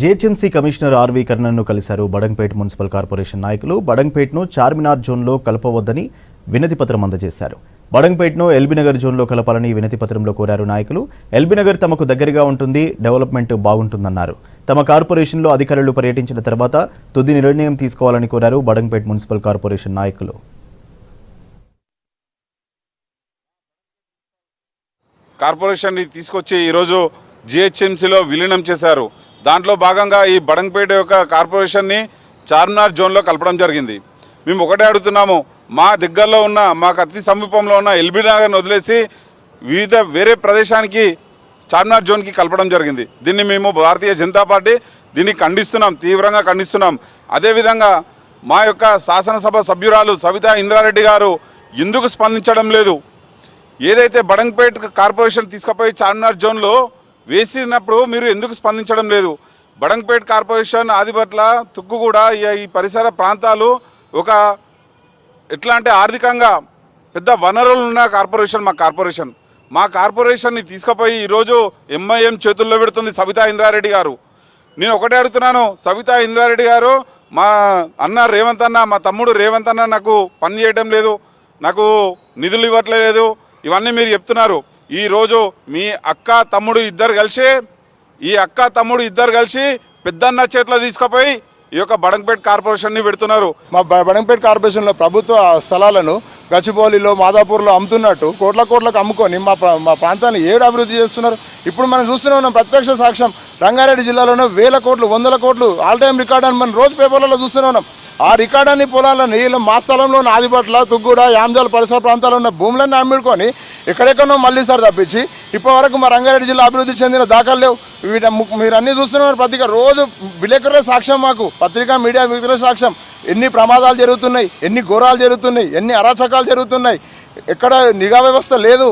GHMC commissioner RV కర్ణన్ను కలిశారు. Badangpet municipal corporation నాయకులు బడంగ్పేట్ను చార్మినార్ జోన్లో కలపవద్దని వినతిపత్రం అందజేశారు. బడంగ్పేట్ను ఎల్బీనగర్ జోన్లో కలపాలని వినతిపత్రంలో కోరారు నాయకులు. ఎల్బీనగర్ తమకు దగ్గరగా ఉంటుంది డెవలప్మెంట్ బాగుంటుందన్నారు. తమ కార్పొరేషన్లో అధికారులు పర్యటించిన తర్వాత తుది నిర్ణయం తీసుకోవాలని కోరారు బడంగ్పేట్ మున్సిపల్ కార్పొరేషన్ నాయకులు. కార్పొరేషన్ని తీసుకొచ్చి ఈరోజు జిహెచ్ఎంసీలో విలీనం చేశారు. దాంట్లో భాగంగా ఈ బడంగపేట యొక్క కార్పొరేషన్ని చార్మినార్ జోన్లో కలపడం జరిగింది. మేము ఒకటే అడుగుతున్నాము మా దగ్గరలో ఉన్న మాకు అతి సమీపంలో ఉన్న ఎల్బీ నగర్ని వదిలేసి వివిధ వేరే ప్రదేశానికి చార్మినార్ జోన్కి కలపడం జరిగింది. దీన్ని మేము భారతీయ జనతా పార్టీ దీన్ని ఖండిస్తున్నాం తీవ్రంగా ఖండిస్తున్నాం. అదేవిధంగా మా యొక్క శాసనసభ సభ్యురాలు సవితా ఇంద్రారెడ్డి గారు ఎందుకు స్పందించడం లేదు? ఏదైతే బడంగపేట కార్పొరేషన్ తీసుకుపోయి చార్మినార్ జోన్లో వేసినప్పుడు మీరు ఎందుకు స్పందించడం లేదు? బడంగ్పేట్ కార్పొరేషన్ ఆదిపట్ల తుక్కుగూడ ఈ- ఈ పరిసర ప్రాంతాలు ఒక ఎట్లా అంటే ఆర్థికంగా పెద్ద వనరులు ఉన్న కార్పొరేషన్ మా కార్పొరేషన్. మా కార్పొరేషన్ని తీసుకుపోయి ఈరోజు ఎంఐఎం చేతుల్లో పెడుతుంది సబితా ఇంద్రారెడ్డి గారు. నేను ఒకటే అడుగుతున్నాను సబితా ఇంద్రారెడ్డి గారు మా అన్న రేవంత్ అన్న మా తమ్ముడు రేవంత్ అన్న నాకు పని చేయడం లేదు నాకు నిధులు ఇవ్వట్లేదు ఇవన్నీ మీరు చెప్తున్నారు. ఈరోజు మీ అక్క తమ్ముడు ఇద్దరు కలిసి ఈ అక్క తమ్ముడు ఇద్దరు కలిసి పెద్దన్న చేతిలో తీసుకుపోయి ఈ యొక్క బడంపేట కార్పొరేషన్ని పెడుతున్నారు. మా బడంపేట కార్పొరేషన్లో ప్రభుత్వ స్థలాలను గచ్చిబౌలిలో మాదాపూర్లో అమ్ముతున్నట్టు కోట్ల కోట్లకు అమ్ముకొని మా మా ప్రాంతాన్ని ఏడు అభివృద్ధి చేస్తున్నారు. ఇప్పుడు మనం చూస్తూనే ఉన్నాం ప్రత్యక్ష సాక్ష్యం రంగారెడ్డి జిల్లాలోనే వేల కోట్లు వందల కోట్లు ఆల్ టైమ్ రికార్డ్ అని మనం రోజు పేపర్లలో చూస్తూనే ఉన్నాం. ఆ రికార్డ్ అన్ని పొలాలను మా స్థలంలో ఆదిపట్ల తుగ్గూడ యామజాల పరిసర ప్రాంతాల్లో ఉన్న భూములన్నీ అమ్మిడుకొని ఎక్కడెక్కడో మళ్ళీ సార్ తప్పించి ఇప్పటివరకు మా రంగారెడ్డి జిల్లా అభివృద్ధి చెందిన దాఖలు లేవు. వీటి మీరు అన్ని చూస్తున్నారు పత్రిక రోజు విలేకరులే సాక్ష్యం మాకు. పత్రిక మీడియా వ్యక్తులే సాక్ష్యం. ఎన్ని ప్రమాదాలు జరుగుతున్నాయి ఎన్ని ఘోరాలు జరుగుతున్నాయి ఎన్ని అరాచకాలు జరుగుతున్నాయి. ఎక్కడ నిఘా వ్యవస్థ లేదు.